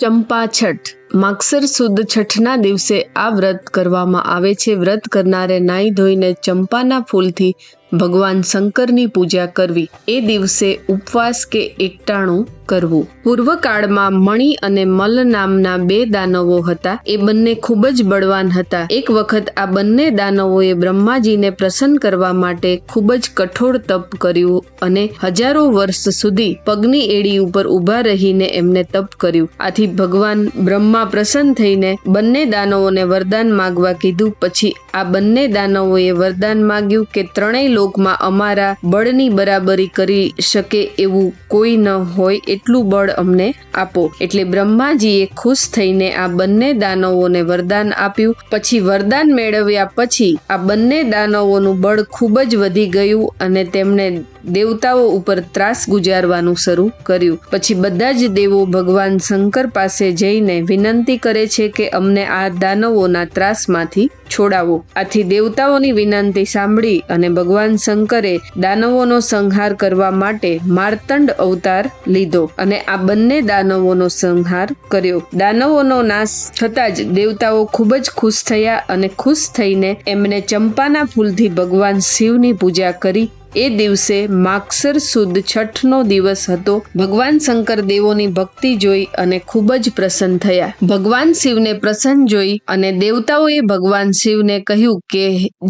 ચંપા છઠ માગસર સુદ છઠના દિવસે આ વ્રત કરવામાં આવે છે. વ્રત કરનારે નાઈ ધોઈને ચંપાના ફૂલથી ભગવાન શંકરની પૂજા કરવી. એ દિવસે ઉપવાસ કે એકટાણું કરવું. પૂર્વકાળમાં મણિ અને મલ નામના બે દાનવો હતા. એ બંને ખૂબ જ બળવાન હતા. એક વખત આ બંને દાનવોએ બ્રહ્માજીને પ્રસન્ન કરવા માટે ખૂબ જ કઠોર તપ કર્યું અને હજારો વર્ષ સુધી પગની એડી ઉપર ઊભા રહીને એમને તપ કર્યું. આથી ભગવાન બ્રહ્મા પ્રસન્ન થઈને બંને દાનવોને વરદાન માગવા કીધું. પછી આ બંને દાનવોએ વરદાન માગ્યું કે ત્રણેય લોકમાં અમારા બળની બરાબરી કરી શકે એવું કોઈ ન હોય એટલું બળ અમને આપો. એટલે બ્રહ્માજીએ ખુશ થઈને આ બંને દાનવોને વરદાન આપ્યું. પછી વરદાન મેળવ્યા પછી આ બંને દાનવોનું બળ ખૂબ જ વધી ગયું અને તેમણે દેવતાઓ ઉપર ત્રાસ ગુજારવાનું શરૂ કર્યું. પછી બધા જ દેવો ભગવાન શંકર પાસે જઈને વિનંતી કરે છે કે અમને આ દાનવોના ત્રાસમાંથી છોડાવો. આથી દેવતાઓની વિનંતી સાંભળી અને ભગવાન શંકરે દાનવોનો સંહાર કરવા માટે માર્તંડ અવતાર લીધો અને આ બંને દાનવોનો સંહાર કર્યો. દાનવોનો નાશ થતાં જ દેવતાઓ ખૂબ જ ખુશ થયા અને ખુશ થઈને એમને ચંપાના ફૂલથી ભગવાન શિવની પૂજા કરી એ દિવસે માગસર સુદ છઠનો દિવસ હતો. ભગવાન શંકર દેવોની ભક્તિ જોઈ અને ખૂબ જ પ્રસન્ન થયા. ભગવાન શિવને પ્રસન્ન જોઈ અને દેવતાઓએ ભગવાન શિવને કહ્યું કે,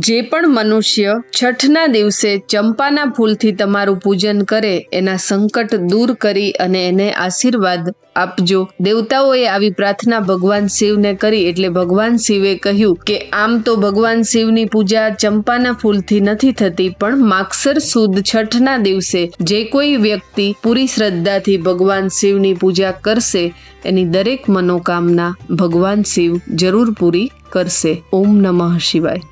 જે પણ મનુષ્ય છઠના દિવસે ચંપાના ફૂલથી તમારું પૂજન કરે, એના સંકટ દૂર કરી અને એને આશીર્વાદ આપજો. દેવતાઓએ આવી પ્રાર્થના ભગવાન શિવને કરી એટલે ભગવાન શિવે કહ્યું કે, આમ તો ભગવાન શિવની પૂજા ચંપાના ફૂલથી નથી થતી, પણ માગસર સુદ છઠના દિવસે જે કોઈ વ્યક્તિ પૂરી શ્રદ્ધાથી ભગવાન શિવની પૂજા કરશે, એની દરેક મનોકામના ભગવાન શિવ જરૂર પૂરી કરશે. ઓમ નમઃ શિવાય.